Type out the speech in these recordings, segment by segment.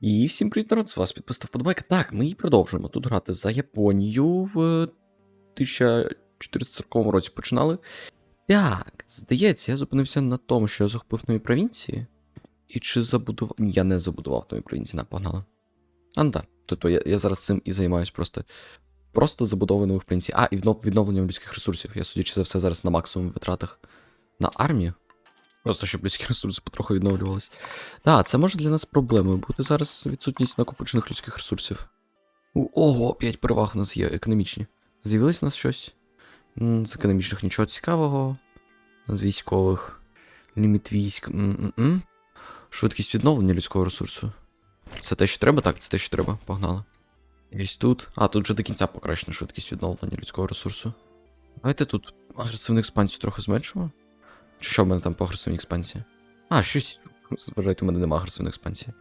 І всім привіт, народ, з вас підписав вподобайка. Так, ми і продовжуємо тут грати за Японію в 1440 році починали. Так, здається, я зупинився на тому, що я захопив нові провінції. І чи забудував. Ні, я не забудував нові провінції, на, погнали. А, ну. Тобто я, я зараз цим і займаюсь просто. Просто забудовою нових провінцій. А, і віднов, відновленням людських ресурсів. Я судячи за все зараз на максимум витратах на армію. Просто щоб людські ресурси потроху відновлювалися. Так, це може для нас проблемою бути зараз відсутність накопичених людських ресурсів. Ого, 5 переваг у нас є економічні. З'явилось у нас щось? З економічних нічого цікавого. З військових. Ліміт військ. М-м-м. Швидкість відновлення людського ресурсу. Це те, що треба? Так, це те, що треба. Погнали. Ось тут. А, тут вже до кінця покращена швидкість відновлення людського ресурсу. Давайте тут агресивну експансію трохи зменшимо. Чи що в мене там по агресивній експансії? А, щось. Зважайте, у мене нема агресивної експансії.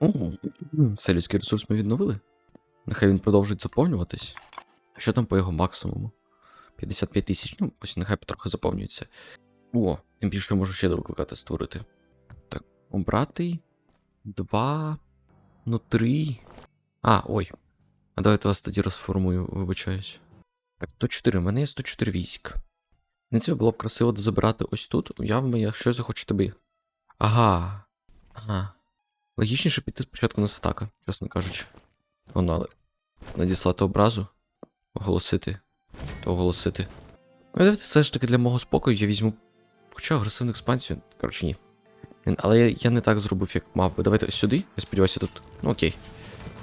О, все людський ресурс ми відновили. Нехай він продовжить заповнюватись. Що там по його максимуму? 55 тисяч. Ну, ось нехай потроху заповнюється. О, тим більше я можу ще викликати створити. Так, обрати. Два. Ну, три. А, ой. А давайте вас тоді розформую, вибачаюсь. Так, 104. У мене є 104 військ. Не це було б красиво забирати ось тут. Уявимо, якщо захочете би. Ага. Ага. Логічніше піти спочатку на стака, чесно кажучи. Воно, але. Надіслати образу. Оголосити. Оголосити. Ну, давайте все ж таки для мого спокою я візьму. Хоча агресивну експансію. Коротше, ні. Але я, я не так зробив, як мав би. Давайте ось сюди. Я сподіваюся, тут. Ну окей.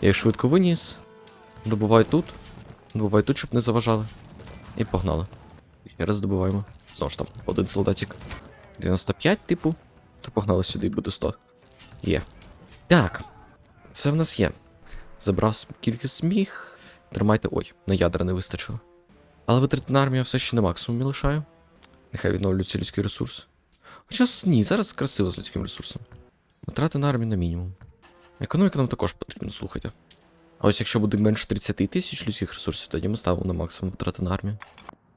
Я їх швидко виніс. Добуваю тут. Добуваю тут, щоб не заважали. І погнали. Ще раз добуваємо. Знову ж там, один солдатик. 95, типу. Та погнали сюди, буде 100. Є. Так. Це в нас є. Забрав скільки сміх. Тримайте. Ой, на ядра не вистачило. Але витрати на армію все ще на максимумі лишаю. Нехай відновлюється людський ресурс. Хоча ні, зараз красиво з людським ресурсом. Витрати на армію на мінімум. Економіка нам також потрібна, слухайте. А ось якщо буде менше 30 тисяч людських ресурсів, тоді ми ставимо на максимум витрати на армію.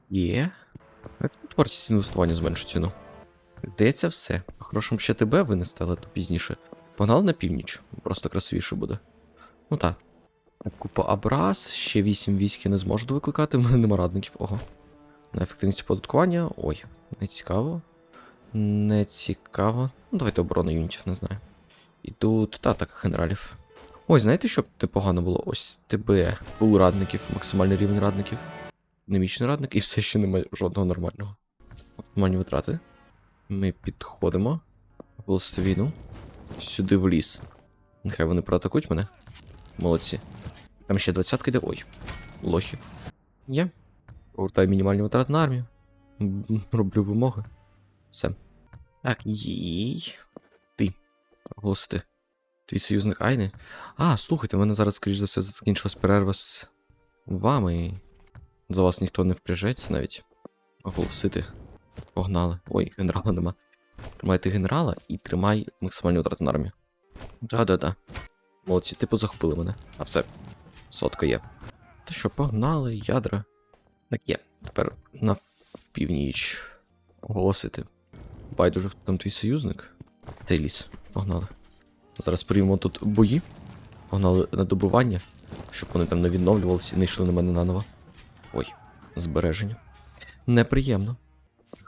Є. Тут вартість інвестування зменшить ціну? Здається, все. По-хорошому ще тебе винести, але то пізніше. Погнали на північ. Просто красивіше буде. Ну так. Купа абраз, ще 8 військ я не зможу викликати, в мене нема радників. Ого. На ефективність оподаткування. Ой, не цікаво. Не цікаво. Ну, давайте оборона юнітів, не знаю. І тут, та, так, генералів. Ой, знаєте, що б непогано було? Ось тебе. Пул радників, максимальний рівень радників. Динамічний радник, і все ще немає жодного нормального. Оптимальні витрати. Ми підходимо. Оголосити війну. Сюди в ліс. Нехай вони проатакують мене. Молодці. Там ще двадцятка йде. Ой. Лохи. Є. Повертаю мінімальні витрати на армію. Роблю вимоги. Все. Так, їй. Ти. Оголосити. Твій союзник Айни. А, слухайте, в мене зараз, скоріш за все, закінчилась перерва з вами. За вас ніхто не впряжеться навіть. Оголосити. Погнали. Ой, генерала нема. Тримайте генерала і тримай максимальні витрати на армію. Да-да-да. Молодці, типу захопили мене. А все. Сотка є. Та що, погнали, ядра. Так є. Тепер на північ. Оголосити. Байдуже, хто там твій союзник. Цей ліс. Погнали. Зараз приймемо тут бої. Погнали на добування, щоб вони там не відновлювалися і не йшли на мене наново. Ой, збереження. Неприємно.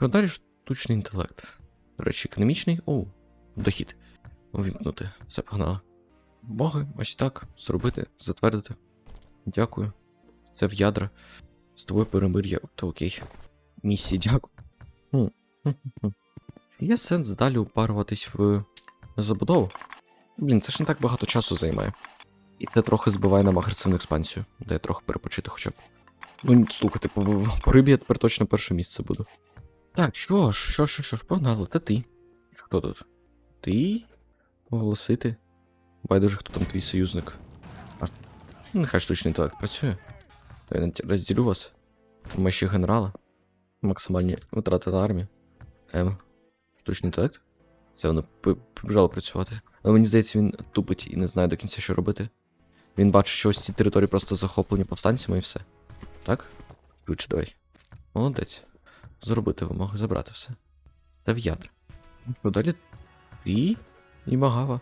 Далі штучний інтелект. До речі, економічний. Оу, дохід. Увімкнути. Все погнало. Боги, ось так. Зробити, затвердити. Дякую. Це в ядра. З тобою перемир'я, то окей. Місії, дякую. Є сенс далі упаруватись в забудову. Блін, це ж не так багато часу займає. І це трохи збиває нам агресивну експансію, де трохи перепочити хоча б. Ну, слухайте, по, по рибі я тепер точно перше місце буду. Так, що ж, що ж, що ж, погнали, та ти. Хто тут? Ти? Оголосити? Байдуже, хто там твій союзник. А, нехай штучний інтелект працює. То я розділю вас. Ми ще генерала. Максимальні витрати на армію. Ем. Штучний інтелект? Це воно побіжало працювати. Але мені здається, він тупить і не знає до кінця, що робити. Він бачить, що ось ці території просто захоплені повстанцями і все. Так? Ключ давай. Молодець. Зробити вимоги, забрати все. Та в ядра. Ну що, далі ти і Магава.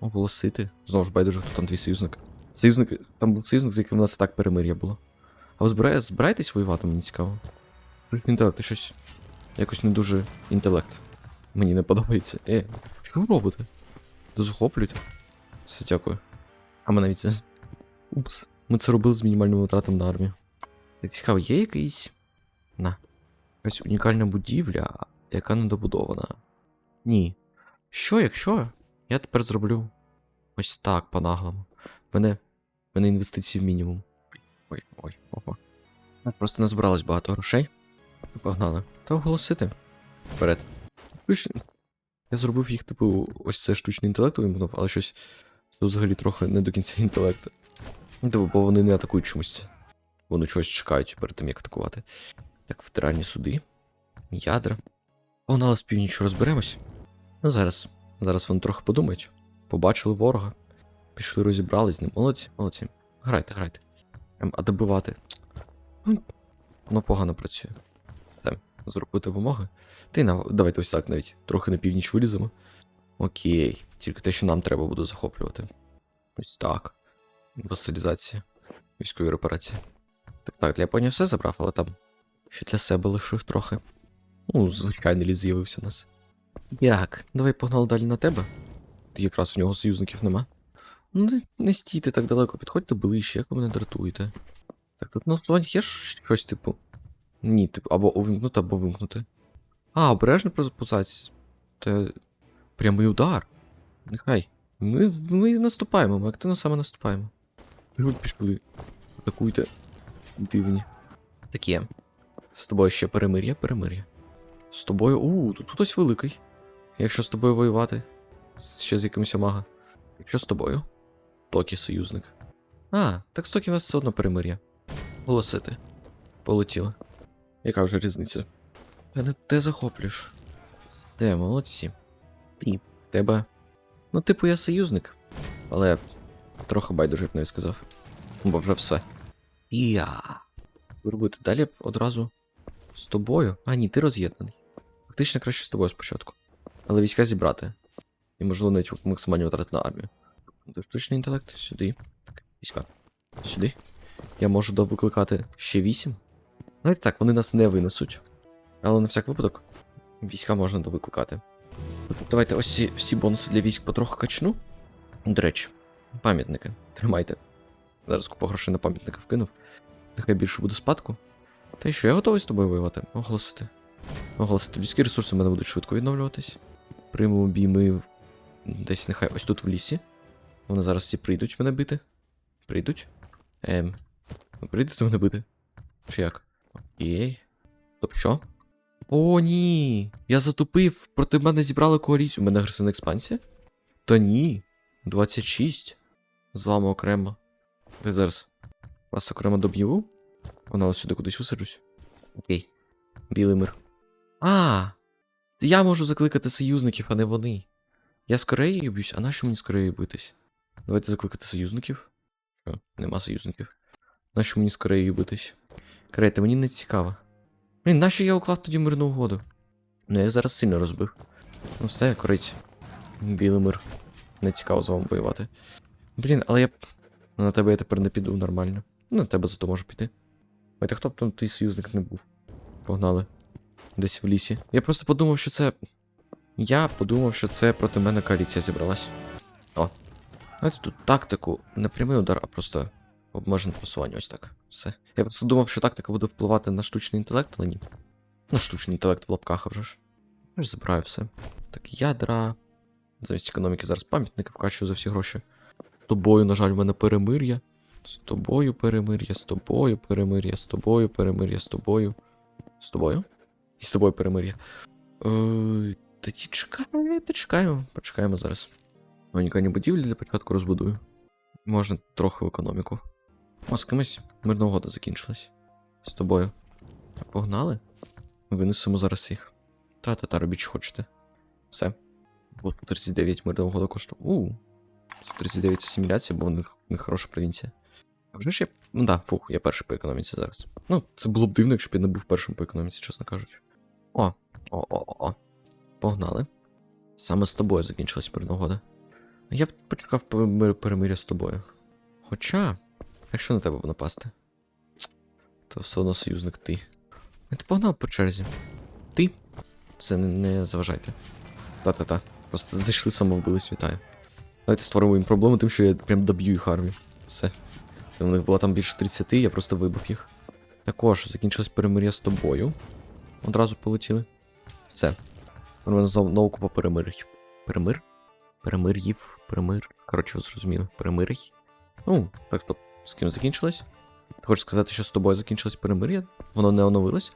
оголосити. Знову ж байдуже, хто там твій союзник. Союзник, там був союзник, з яким у нас і так перемир'я було. А ви збирає, збираєтесь воювати, мені цікаво. Штучний інтелект, це щось. Якось не дуже інтелект. Мені не подобається. Е, що ви робите? Дозахоплюєте? Все, дякую. А ми навіть це. Упс. Ми це робили з мінімальним витратом на армію. Цікаво, є якийсь. На. Якась унікальна будівля, яка недобудована. Ні. Що, якщо? Я тепер зроблю ось так по-наглому. Мене. Мене інвестиції в мінімум. Ой, ой, ого. Нас просто не збиралось багато грошей. Погнали. Та оголосити. Вперед. Я зробив їх, типу, ось це штучний інтелект вимкнув, але щось. Це взагалі трохи не до кінця інтелекту. Ну, типу, бо вони не атакують чомусь. Вони чогось чекають перед тим, як атакувати. Так, федеральні суди. Ядра. Погнали з північю розберемось. Ну, зараз. Зараз вони трохи подумають. Побачили ворога. Пішли розібрались з ним. Молодці, молодці. Грайте, грайте. Ем, А добивати. Ну, воно погано працює. Все, зробити вимоги. Ти на... давайте ось так навіть трохи на північ виліземо. Окей. Тільки те, що нам треба буде захоплювати. Ось так. Василізація. Військові репарації. Так, для Японії все забрав, але там ще для себе лишив трохи. Ну, звичайний ліс з'явився в нас. Як? Давай погнали далі на тебе. Ти якраз у нього союзників нема. Ну, не, стійте так далеко, підходьте ближче, як ви мене дратуєте. Так, тут на фланг є щось, типу. Ні, типу, або увімкнути, або вимкнути. А, обережно пропозиція. Це прямий удар. Нехай. Ми, ми наступаємо, ми активно саме наступаємо. Пішли. Атакуйте. Дивні. Так є. З тобою ще перемир'я, перемир'я. З тобою. У, тут хтось великий. Якщо з тобою воювати. Ще з якимось мага. Якщо з тобою. Токі союзник. А, так з Токі у нас все одно перемир'я. Голосити. Полетіли. Яка вже різниця? Та ти захоплюєш. Все, молодці. Ти. Тебе. Ну, типу, я союзник. Але трохи байдуже б навіть сказав. Бо вже все. Я. Ви Робити далі одразу з тобою. А, ні, ти роз'єднаний. Фактично краще з тобою спочатку. Але війська зібрати. І можливо навіть максимально витрати на армію. Штучний інтелект? Сюди. Так, війська. Сюди. Я можу довикликати ще вісім. Навіть так, вони нас не винесуть. Але на всяк випадок війська можна довикликати. Давайте ось всі бонуси для військ потроху качну. До речі, пам'ятники. Тримайте. Зараз купу грошей на пам'ятники вкинув. Нехай більше буде спадку. Та й що, я готовий з тобою воювати? Оголосити. Оголосити. Людські ресурси в мене будуть швидко відновлюватись. Приймемо бій ми в- десь нехай ось тут в лісі. Вони зараз всі прийдуть мене бити. Прийдуть? Ем. Ви прийдете мене бити? Чи як? Окей. Стоп, що? О, ні. Я затупив. Проти мене зібрали коаліцію. У мене агресивна експансія? Та ні. 26. З вами окремо. Ви зараз. Вас окремо доб'ю? Вона ось сюди кудись висаджусь. Окей. Білий мир. А. Я можу закликати союзників, а не вони. Я з Кореєю б'юсь, а нащо мені з Кореєю битись? Давайте закликати союзників. Що? Нема союзників. Нащо мені з Кореєю битись? Корея, ти мені не цікаво. Блін, нащо я уклав тоді мирну угоду? Ну, я зараз сильно розбив. Ну все, корейці. Білий мир. Не цікаво з вами воювати. Блін, але я. Ну, На тебе я тепер не піду нормально. Ну, На тебе зато можу піти. Ой, та хто б там твій союзник не був? Погнали. Десь в лісі. Я просто подумав, що це. Я подумав, що це проти мене коаліція зібралась. О. Знаєте, тут тактику не прямий удар, а просто обмежене просування. Ось так. Все. Я просто думав, що тактика буде впливати на штучний інтелект, але ні. Ну, штучний інтелект в лапках вже ж. Я ж забираю все. Так, ядра. Замість економіки зараз пам'ятники вкачую за всі гроші. Тобою, на жаль, у мене перемир'я. З тобою перемир'я, з тобою перемир'я, з тобою перемир'я, з тобою. З тобою? І з тобою перемир'я. Е, тоді чекаємо, почекаємо, зараз. Унікальні будівлі для початку розбудую. Можна трохи в економіку. О, з кимось мирна угода закінчилась. З тобою. Погнали? Винесемо зараз їх. Та-та-та, робіть, що хочете. Все. Бо 139 мирна коштує. У. 139 асиміляція, бо в них, в хороша провінція. А вже ж я. Ну да, фух, я перший по економіці зараз. Ну, це було б дивно, якщо б я не був першим по економіці, чесно кажучи. О, о-о-о. Погнали. Саме з тобою закінчилась мирна угода. Я б почекав перемир'я з тобою. Хоча, якщо на тебе б напасти, то все одно союзник ти. А ти погнав по черзі. Ти? Це не, не заважайте. Та-та-та. Просто зайшли самовбились, вітаю. Давайте створимо їм проблему тим, що я прям доб'ю їх армію. Все. У них було там більше 30, я просто вибив їх. Також закінчилось перемир'я з тобою. Одразу полетіли. Все. Знову купа перемир'їв. Перемир? Перемир'їв, перемир. Коротше, ви зрозуміли. Перемир'й. Ну, так, стоп. З ким закінчилось? Хочеш сказати, що з тобою закінчилось перемир'я? Воно не оновилось?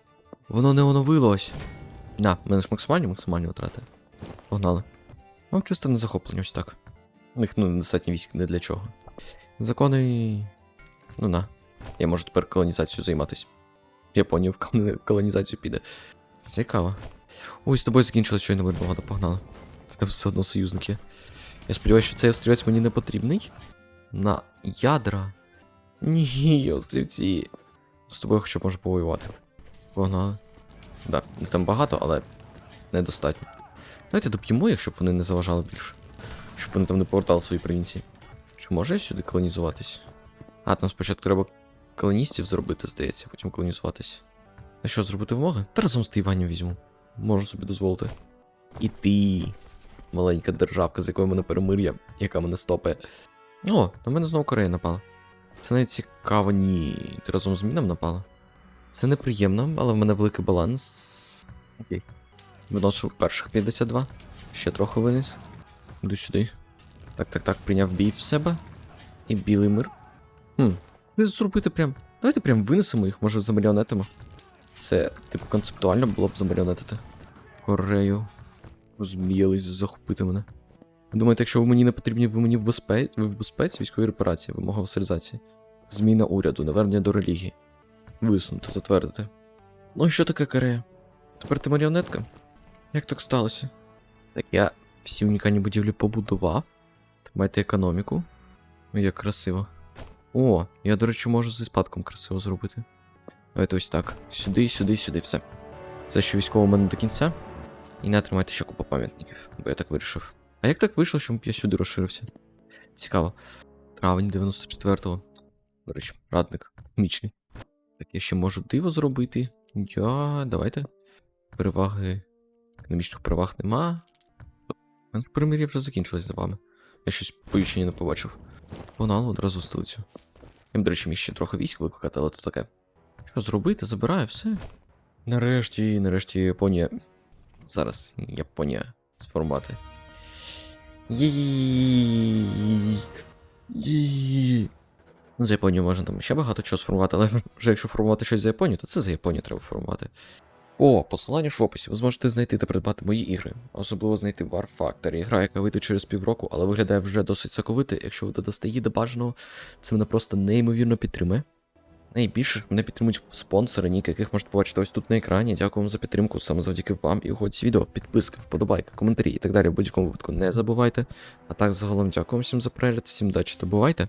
Воно не оновилось. На, в мене ж максимальні максимальні витрати. Погнали. Вам чисто не захоплення, ось так. У них ну, достатньо військ не для чого. Закони. Ну на. Я можу тепер колонізацією займатися. Японія в колонізацію піде. Цікаво. Ой, з тобою закінчилось щойно мир багато погнали. Тебе все одно союзники. Я сподіваюся, що цей острівець мені не потрібний. На ядра. Ні, острівці. З тобою хоча б можу повоювати. Погнали. Да, не там багато, але недостатньо. Давайте доп'ємо їх, щоб вони не заважали більше. Щоб вони там не повертали свої провінції. Чи може я сюди колонізуватись? А, там спочатку треба колоністів зробити, здається, потім колонізуватись. А що, зробити вимоги? Та разом з Тайванем візьму. Можу собі дозволити. І ти, маленька державка, з якою мене перемир'я, яка мене стопає. О, на мене знову Корея напала. Це навіть цікаво, ні. Ти разом з міном напала. Це неприємно, але в мене великий баланс. Окей. Виношу перших 52. Ще трохи виніс. Іду сюди. Так, так, так, прийняв бій в себе. І білий мир. Хм. Ну, зробити прям. Давайте прям винесемо їх, може, замаріонетимо. Це, типу, концептуально було б замаріонетити. Корею. Зміялись захопити мене. Думаєте, якщо ви мені не потрібні, ви мені в безпеці, ви в безпеці військовій репарації, вимога васалізації. Зміна уряду, навернення до релігії. Висунути, затвердити. Ну і що таке Корея? Тепер ти маріонетка? Як так сталося? Так я всі унікальні будівлі побудував. Тримайте економіку. Як красиво. О, я, до речі, можу зі спадком красиво зробити. Давайте ось так. Сюди, сюди, сюди, все. Це ще військово в мене до кінця. І не тримайте ще купу пам'ятників, бо я так вирішив. А як так вийшло, що я сюди розширився? Цікаво. Травень 94-го. До речі, радник. Мічний. Так, я ще можу диво зробити. Я. Давайте. Переваги. Економічних переваг нема. Мене перемир'я вже закінчилось за вами. Я щось повіщення не побачив. Погнали одразу в столицю. Я до речі, міг ще трохи військ викликати, але то таке. Що зробити? Забираю, все. Нарешті, нарешті Японія. Зараз Японія сформати. Їй. Їй. Ну, за Японію можна там ще багато чого сформувати, але вже якщо формувати щось за Японію, то це за Японію треба формувати. О, посилання ж в описі. Ви зможете знайти та придбати мої ігри. Особливо знайти War Factory. Гра, яка вийде через півроку, але виглядає вже досить соковито. Якщо ви додасте її до бажаного, це мене просто неймовірно підтримує. Найбільше ж мене підтримують спонсори, ніки, яких можете побачити ось тут на екрані. Дякую вам за підтримку. Саме завдяки вам і угоді відео, підписки, вподобайки, коментарі і так далі. В будь-якому випадку не забувайте. А так загалом дякую всім за перегляд, всім удачі та бувайте.